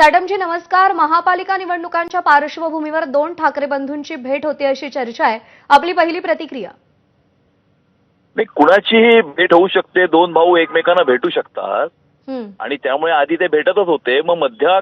साडमजी नमस्कार. महापालिका निवडणुकांच्या पार्श्वभूमीवर दोन ठाकरे बंधूंची भेट होती अशी चर्चा आहे. आपली पहिली प्रतिक्रिया. नाही कुणाचीही भेट होऊ शकते. दोन भाऊ एकमेकांना भेटू शकतात. आणि त्यामुळे आधी ते भेटतच होते. मग मध्या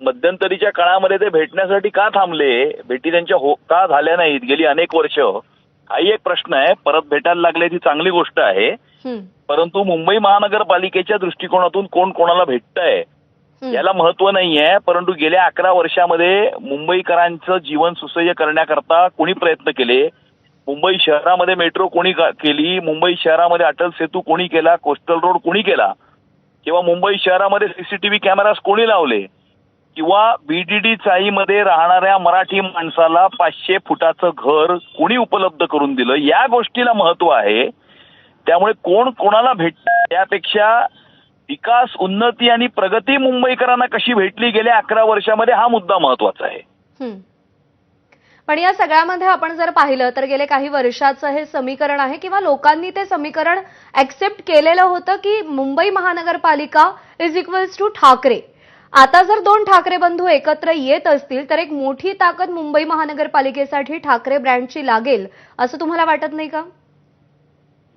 मध्यंतरीच्या काळामध्ये ते भेटण्यासाठी का थांबले? भेटी त्यांच्या हो का झाल्या नाहीत? गेली अनेक वर्ष. हाही एक प्रश्न आहे. परत भेटायला लागले ती चांगली गोष्ट आहे. हं, परंतु मुंबई महानगरपालिकेच्या दृष्टिकोनातून कोण कोणाला भेटतंय? हं. याला महत्त्व नाहीये परंतु गेल्या अकरा वर्षामध्ये मुंबईकरांचं जीवन सुसह्य करण्याकरता कोणी प्रयत्न केले? मुंबई शहरामध्ये मेट्रो कोणी केली? मुंबई शहरामध्ये अटल सेतू कोणी केला? कोस्टल रोड कोणी केला? किंवा मुंबई शहरामध्ये सीसीटीव्ही कॅमेराज कोणी लावले? किंवा बीडीडी चाईमध्ये राहणाऱ्या मराठी माणसाला पाचशे फुटाचं घर कोणी उपलब्ध करून दिलं? या गोष्टीला महत्त्व आहे. त्यामुळे कोण कोणाला भेट त्यापेक्षा विकास उन्नती आणि प्रगती मुंबईकरांना कशी भेटली गेल्या अकरा वर्षामध्ये हा मुद्दा महत्त्वाचा आहे. पण या सगळ्यामध्ये आपण जर पाहिलं तर गेले काही वर्षाचं हे समीकरण आहे किंवा लोकांनी ते समीकरण ऍक्सेप्ट केलेलं होतं की मुंबई महानगरपालिका इज इक्वल्स टू ठाकरे. आता जर दोन ठाकरे बंधू एकत्र येत असतील तर एक मोठी ताकद मुंबई महानगरपालिकेसाठी ठाकरे ब्रँडची लागेल असं तुम्हाला वाटत नाही का?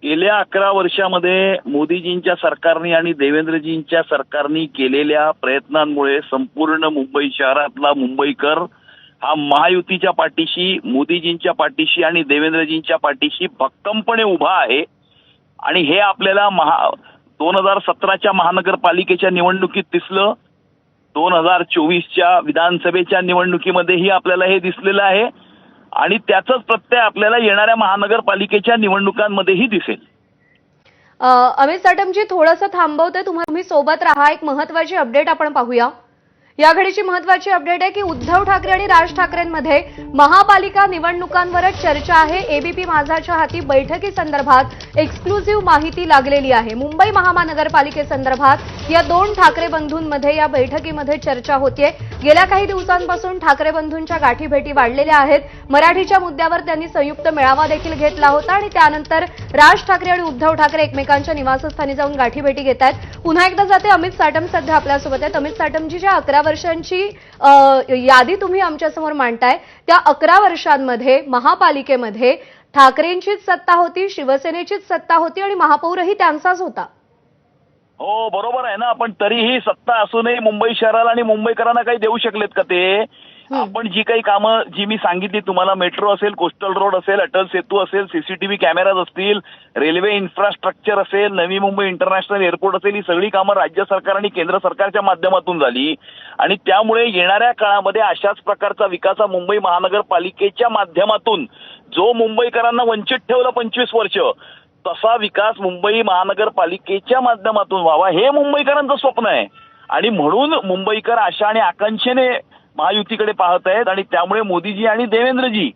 गेल्या अकरा वर्षामध्ये मोदीजींच्या सरकारने आणि देवेंद्रजींच्या सरकारने केलेल्या प्रयत्नांमुळे संपूर्ण मुंबई शहरातला मुंबईकर हा महायुतीच्या पाठीशी मोदीजींच्या पाठीशी आणि देवेंद्रजींच्या पाठीशी भक्कमपणे उभा आहे. आणि हे आपल्याला महा दोन हजार सतराच्या महानगरपालिकेच्या निवडणुकीत दिसलं. दोन हजार चोवीसच्या विधानसभेच्या निवडणुकीमध्येही आपल्याला हे दिसलेलं आहे. आणि त्याचाच प्रत्यय आपल्याला येणाऱ्या महानगरपालिकेच्या निवडणुकांमध्येही दिसेल. अमित साटमजी थोडंसं थांबवते. तुम्ही सोबत राहा. एक महत्वाची अपडेट आपण पाहूया. या घडीची महत्वाची अपडेट आहे की उद्धव ठाकरे आणि राज ठाकरेंमध्ये महापालिका निवडणुकांवरच चर्चा आहे. एबीपी माझाच्या हाती बैठकी संदर्भात एक्सक्लुझिव्ह माहिती लागलेली आहे. मुंबई महानगरपालिकेसंदर्भात या दोन ठाकरे बंधूंमध्ये या बैठकीमध्ये चर्चा होतीये. गेल्या काही दिवसांपासून ठाकरे बंधूंच्या गाठीभेटी वाढलेल्या आहेत. मराठीच्या मुद्द्यावर त्यांनी संयुक्त मेळावा देखील घेतला होता आणि त्यानंतर राज ठाकरे आणि उद्धव ठाकरे एकमेकांच्या निवासस्थानी जाऊन गाठीभेटी घेत आहेत. पुन्हा एकदा जाते अमित साटम सध्या आपल्यासोबत आहेत. अमित साटमजी ज्या अकरा वर्षांची यादी तुम्ही आमच्यासमोर मांडताय त्या अकरा वर्षांमध्ये महापालिकेमध्ये ठाकरेंचीच सत्ता होती शिवसेनेचीच सत्ता होती आणि महापौरही त्यांचाच होता. हो बरोबर आहे ना. पण तरीही सत्ता असूनही मुंबई शहराला आणि मुंबईकरांना काही देऊ शकलेत का ते? आपण जी काही कामं जी मी सांगितली तुम्हाला मेट्रो असेल कोस्टल रोड असेल अटल सेतू असेल सीसीटीव्ही कॅमेराज असतील रेल्वे इन्फ्रास्ट्रक्चर असेल नवी मुंबई इंटरनॅशनल एअरपोर्ट असेल ही सगळी कामं राज्य सरकार आणि केंद्र सरकारच्या माध्यमातून झाली. आणि त्यामुळे येणाऱ्या काळामध्ये अशाच प्रकारचा विकास हा मुंबई महानगरपालिकेच्या माध्यमातून जो मुंबईकरांना वंचित ठेवलं पंचवीस वर्ष तसा विकास मुंबई महानगरपालिकेच्या माध्यमातून व्हावा हे मुंबईकरांचं स्वप्न आहे. आणि म्हणून मुंबईकर आशा आणि आकांक्षेने महायुतीकडे पाहत आहेत आणि त्यामुळे मोदीजी आणि देवेंद्रजी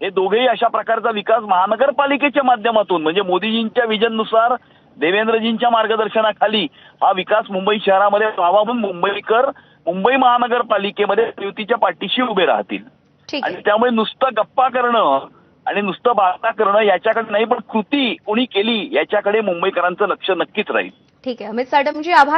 हे दोघेही अशा प्रकारचा विकास महानगरपालिकेच्या माध्यमातून म्हणजे मोदीजींच्या विजननुसार देवेंद्रजींच्या मार्गदर्शनाखाली हा विकास मुंबई शहरामध्ये व्हावा म्हणून मुंबईकर मुंबई महानगरपालिकेमध्ये युतीच्या पाठीशी उभे राहतील. आणि त्यामुळे नुसतं गप्पा करणं आणि नुसतं बाता करणं याच्याकडे नाही पण कृती कोणी केली याच्याकडे मुंबईकरांचं लक्ष नक्कीच राहील. ठीक आहे. अमित साटमजी आभार.